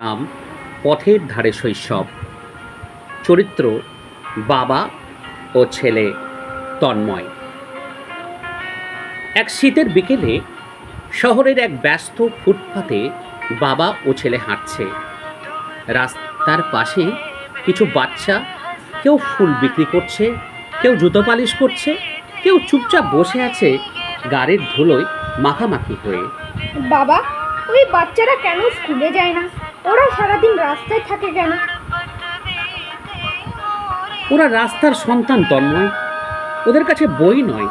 নাম পথের ধারে শৈশব। চরিত্র বাবা ও ছেলে তন্ময়। এক শীতের বিকেলে শহরের এক ব্যস্ত ফুটপাতে বাবা ও ছেলে হাঁটছে। রাস্তার পাশে কিছু বাচ্চা কেউ ফুল বিক্রি করছে, কেউ জুতো পালিশ করছে, কেউ চুপচাপ বসে আছে গাড়ির ধুলোয় মাখামাখি হয়ে। বাবা, ওই বাচ্চারা কেন স্কুলে যায় না? ওরা সারাদিন রাস্তায় থাকে কেন? ওরা রাস্তার সন্তান তন্ময়। ওদের কাছে বই নয়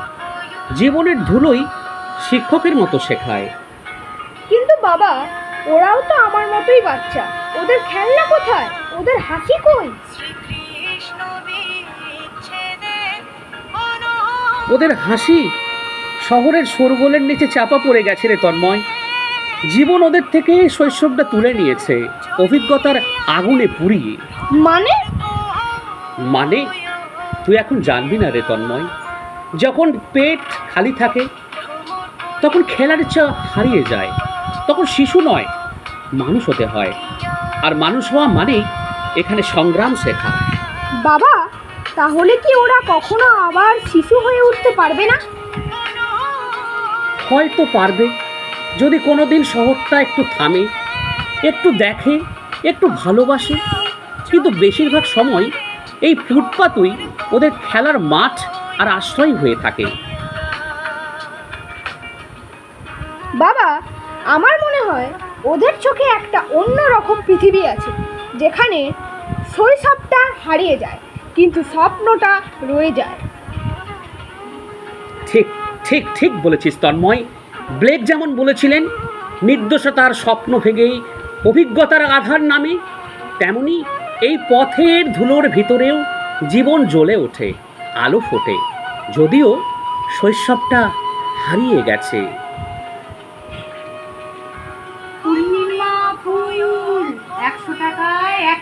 জীবনের ধুলোই শিক্ষকের মতো শেখায়। কিন্তু বাবা ওরাও তো আমার মতোই বাচ্চা। ওদের খেলনা কোথায়? ওদের হাসি কই? ওদের হাসি শহরের শোরগোলের নিচে চাপা পড়ে গেছে রে তন্ময়। জীবন ওদের থেকে শৈশবটা তুলে নিয়েছে। অভিজ্ঞতার আগুনে পুড়িয়ে। মানে? মানে? তুই এখন জানবি না রে তন্ময়। যখন পেট খালি থাকে তখন খেলার ইচ্ছা হারিয়ে যায়। তখন শিশু নয় মানুষ হতে হয়। আর মানুষ হওয়া মানেই এখানে সংগ্রাম শেখা। বাবা তাহলে কি ওরা কখনো আবার শিশু হয়ে উঠতে পারবে না? হয়তো পারবে। যদি কোনোদিন শহরটা একটু থামে একটু দেখে একটু ভালোবাসে কিন্তু বেশিরভাগ সময় এই ফুটপাতই ওদের খেলার মাঠ আর আশ্রয় হয়ে থাকে। বাবা আমার মনে হয় ওদের চোখে একটা অন্য রকম পৃথিবী আছে যেখানে শৈশবটা হারিয়ে যায় কিন্তু স্বপ্নটা রয়ে যায়। ঠিক ঠিক ঠিক বলেছিস তন্ময়। ব্লেক যেমন বলেছিলেন, নির্দোষতার স্বপ্ন ভেঙেই অভিজ্ঞতার আধার নামে, তেমনি এই পথের ধুলোর ভিতরেও জীবন জ্বলে ওঠে, আলো ফোটে, যদিও শৈশবটা হারিয়ে গেছে। একশো টাকায় এক